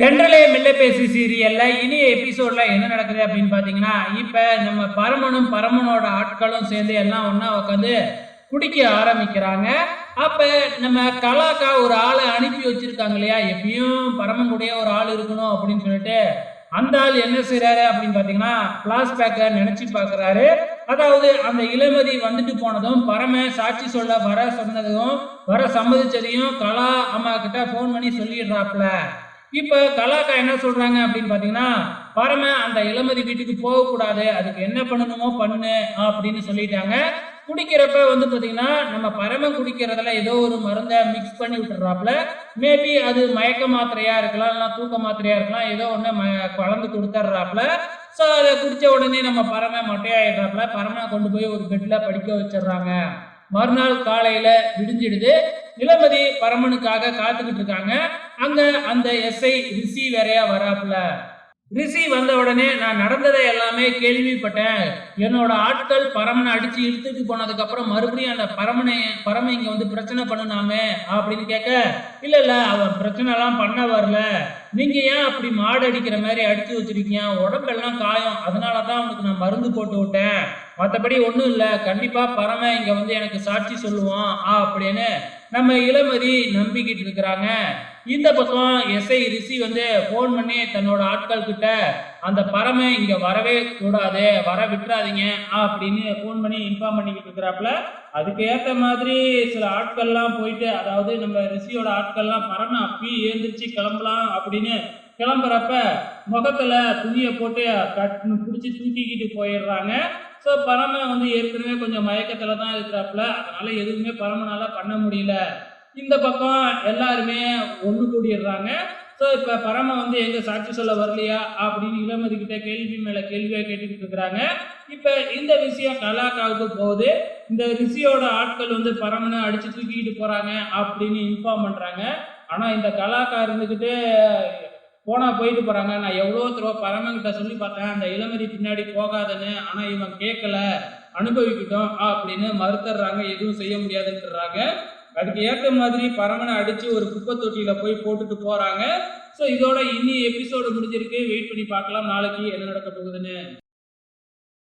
தென்றலே மெல்ல பேசி சீரியல்ல இனி எபிசோட்ல என்ன நடக்குது அப்படின்னு பாத்தீங்கன்னா இப்ப நம்ம பரமனும் பரமனோட ஆட்களும் சேர்ந்து எல்லாம் ஒன்னா உட்காந்து குடிக்க ஆரம்பிக்கிறாங்க. அப்ப நம்ம கலாக்கா ஒரு ஆளை அனுப்பி வச்சிருக்காங்க இல்லையா? எப்பயும் பரமன் ஒரு ஆள் இருக்கணும் அப்படின்னு சொல்லிட்டு அந்த ஆள் என்ன செய்யறாரு அப்படின்னு பாத்தீங்கன்னா பிளாஸ்பேக்கை நினைச்சு பாக்குறாரு. அதாவது அந்த இளமதி வந்துட்டு போனதும் பரம சாட்சி சொல்ல வர சொன்னதும் வர சம்மதிச்சதையும் கலா அம்மா கிட்ட ஃபோன் பண்ணி சொல்லிடுறாப்ல இப்போ கலாக்கா என்ன சொல்றாங்க அப்படின்னு பார்த்தீங்கன்னா பரம அந்த இளமதி வீட்டுக்கு போகக்கூடாது அதுக்கு என்ன பண்ணணுமோ பண்ணு அப்படின்னு சொல்லிட்டாங்க. குடிக்கிறப்ப வந்து பார்த்தீங்கன்னா நம்ம பரம குடிக்கிறதுல ஏதோ ஒரு மருந்தை மிக்ஸ் பண்ணி விட்டுறாப்புல மேபி அது மயக்க மாத்திரையா இருக்கலாம் இல்லைனா தூக்க மாத்திரையா இருக்கலாம் ஏதோ ஒன்று ம- கலந்து கொடுத்துட்றாப்புல. ஸோ அதை குடித்த உடனே நம்ம பரம மொட்டையாயிடுறாப்புல. பரமை கொண்டு போய் ஒரு பெட்டில் படிக்க வச்சிடுறாங்க. மறுநாள் காலையில விடிஞ்சிடுது. இளமதி பரமனுக்காக காத்துக்கிட்டு இருக்காங்க. அங்க அந்த எஸ்ஐ ரிசி வேறையா வராப்புல. ரிஷி வந்த உடனே நான் நடந்ததை எல்லாமே கேள்விப்பட்டேன். என்னோட ஆட்கள் பரமனை அடிச்சு இழுத்துட்டு போனதுக்கு அப்புறம் மறுபடியும் அந்த பரமனை பரம இங்க வந்து பிரச்சனை பண்ணுனாமே அப்படின்னு கேட்க இல்ல இல்ல அவன் பிரச்சனை எல்லாம் பண்ண வரல. நீங்க ஏன் அப்படி மாடு அடிக்கிற மாதிரி அடிச்சு வச்சிருக்கீங்க? உடம்பெல்லாம் காயம். அதனாலதான் அவனுக்கு நான் மருந்து போட்டு விட்டேன். மற்றபடி ஒன்றும் இல்லை. கண்டிப்பா பரம இங்க வந்து எனக்கு சாட்சி சொல்லுவான். ஆ அப்படின்னு நம்ம இளமதி நம்பிக்கிட்டு இருக்கிறாங்க. இந்த பக்கம் எஸ்ஐ ரிஷி வந்து ஃபோன் பண்ணி தன்னோட ஆட்கள் கிட்ட அந்த பறமை இங்க வரவே கூடாது வர விட்டுறாதீங்க அப்படின்னு ஃபோன் பண்ணி இன்ஃபார்ம் பண்ணிக்கிட்டு இருக்கிறாப்புல. அதுக்கு ஏற்ற மாதிரி சில ஆட்கள்லாம் போயிட்டு அதாவது நம்ம ரிஷியோட ஆட்கள்லாம் பறமை அப்பி ஏந்திரிச்சு கிளம்பலாம் அப்படின்னு கிளம்புறப்ப முகத்துல துணியை போட்டு கட்னு பிடிச்சி தூக்கிக்கிட்டு போயிடுறாங்க. ஸோ பரம வந்து ஏற்கனவே கொஞ்சம் மயக்கத்துல தான் இருக்கிறாப்புல. அதனால எதுவுமே பரமனால பண்ண முடியல. இந்த பக்கம் எல்லாருமே ஒன்று கூடிடுறாங்க. ஸோ இப்போ பரம வந்து எங்கே சாட்சி சொல்ல வரலையா அப்படின்னு இளமதி கிட்ட கேள்வி மேலே கேள்வியாக கேட்டுக்கிட்டு இருக்கிறாங்க. இப்போ இந்த விஷயம் கலாக்காவுக்கு போகுது. இந்த ரிஷியோட ஆட்கள் வந்து பரமனை அடித்து தூக்கிக்கிட்டு போகிறாங்க அப்படின்னு இன்ஃபார்ம் பண்ணுறாங்க ஆனால் இந்த கலாக்கா இருந்துக்கிட்டு போனால் போயிட்டு போகிறாங்க நான் எவ்வளோ தடவை பரமங்கிட்ட சொல்லி பார்த்தேன் அந்த இளமதி பின்னாடி போகாதன்னு ஆனால் இவன் கேட்கல. அனுபவிக்கிட்டோம் அப்படின்னு மறுத்துறாங்க எதுவும் செய்ய முடியாதுன்றாங்க அதுக்கு ஏற்ற மாதிரி பரமனை அடித்து ஒரு குப்பை தொட்டியில் போய் போட்டுட்டு போகிறாங்க ஸோ இதோட இனி எபிசோடு முடிஞ்சிருக்கு. வெயிட் பண்ணி பார்க்கலாம். நாளைக்கு என்ன நடக்க போகுதுன்னு.